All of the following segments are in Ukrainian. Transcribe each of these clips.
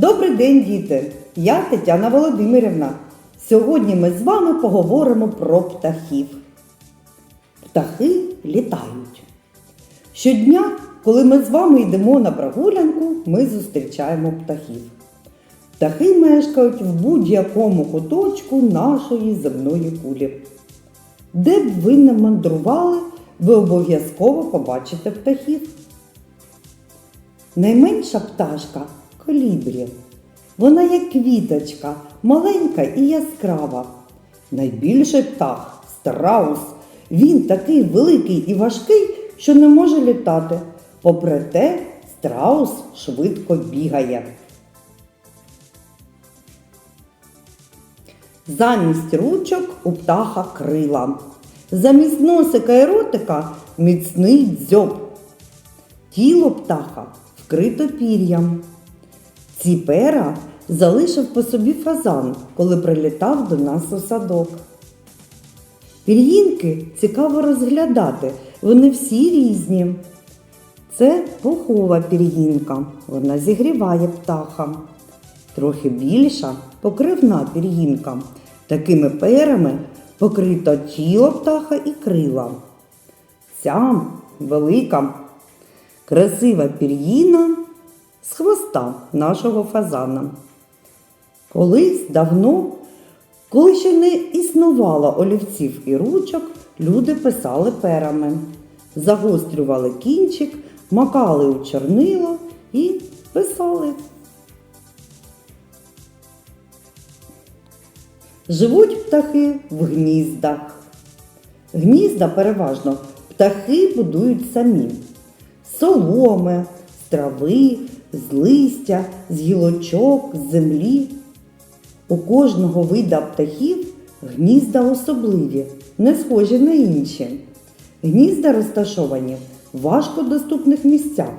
Добрий день, діти! Я Тетяна Володимирівна. Сьогодні ми з вами поговоримо про птахів. Птахи літають. Щодня, коли ми з вами йдемо на прогулянку, ми зустрічаємо птахів. Птахи мешкають в будь-якому куточку нашої земної кулі. Де б ви не мандрували, ви обов'язково побачите птахів. Найменша пташка колібрі. Вона як квіточка, маленька і яскрава. Найбільший птах страус. Він такий великий і важкий, що не може літати. Попри те, страус швидко бігає. Замість ручок у птаха крила. Замість носика і ротика міцний дзьоб. Тіло птаха вкрито пір'ям. Ці пера залишив по собі фазан, коли прилітав до нас у садок. Пір'їнки цікаво розглядати, вони всі різні. Це пухова пір'їнка, вона зігріває птаха. Трохи більша покривна пір'їнка. Такими перами покрито тіло птаха і крила. Ця велика красива пір'їна з хвоста нашого фазана. Колись давно, коли ще не існувало олівців і ручок, люди писали перами, загострювали кінчик, макали у чорнило і писали. Живуть птахи в гніздах. Гнізда переважно птахи будують самі. Соломи, трави, з листя, з гілочок, з землі. У кожного вида птахів гнізда особливі, не схожі на інші. Гнізда розташовані в важкодоступних місцях,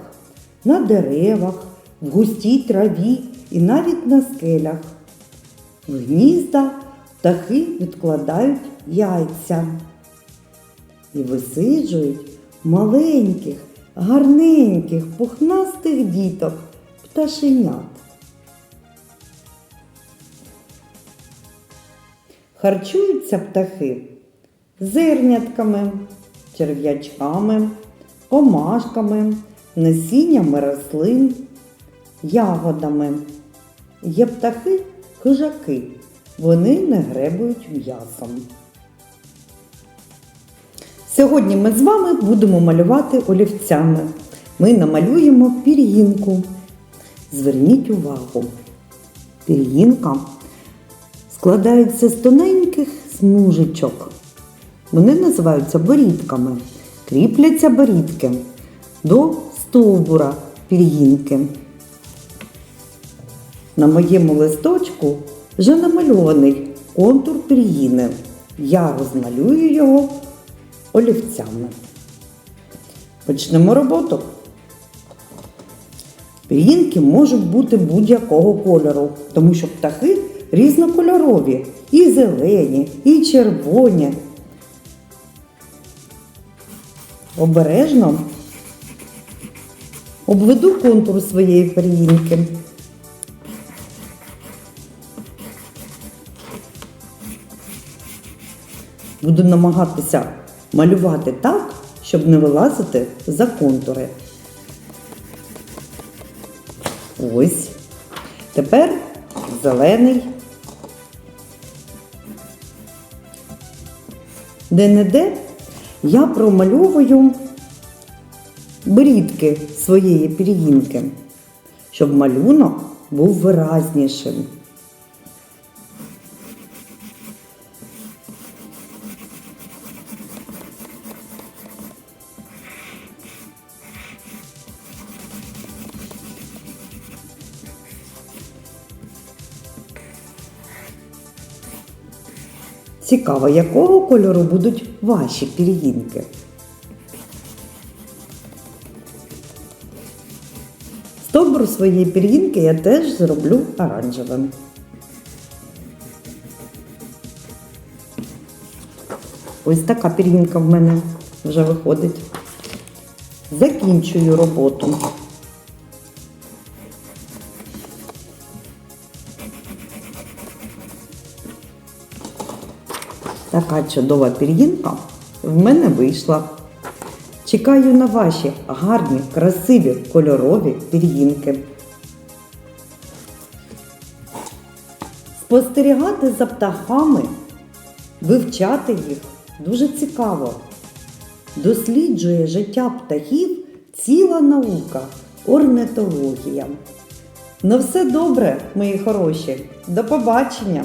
на деревах, в густій траві і навіть на скелях. В гнізда птахи відкладають яйця і висиджують маленьких, гарненьких, пухнастих діток, пташенят. Харчуються птахи зернятками, черв'ячками, комашками, насіннями рослин, ягодами. Є птахи хижаки, вони не гребують м'ясом. Сьогодні ми з вами будемо малювати олівцями. Ми намалюємо пір'їнку. Зверніть увагу. Пір'їнка складається з тоненьких смужечок. Вони називаються борідками. Кріпляться борідки до стовбура пір'їнки. На моєму листочку вже намальований контур пір'їни. Я розмалюю його олівцями. Почнемо роботу. Пір'їнки можуть бути будь-якого кольору, тому що птахи різнокольорові, і зелені, і червоні. Обережно обведу контур своєї пір'їнки. Буду намагатися малювати так, щоб не вилазити за контури. Ось. Тепер зелений. Де-не-де я промальовую брідки своєї пір'їнки, щоб малюнок був виразнішим. Цікаво, якого кольору будуть ваші пір'їнки? Стовбур своєї пір'їнки я теж зроблю оранжевим. Ось така пір'їнка в мене вже виходить. Закінчую роботу. Така чудова пір'їнка в мене вийшла. Чекаю на ваші гарні, красиві, кольорові пір'їнки. Спостерігати за птахами, вивчати їх дуже цікаво. Досліджує життя птахів ціла наука орнитологія. Ну все добре, мої хороші. До побачення!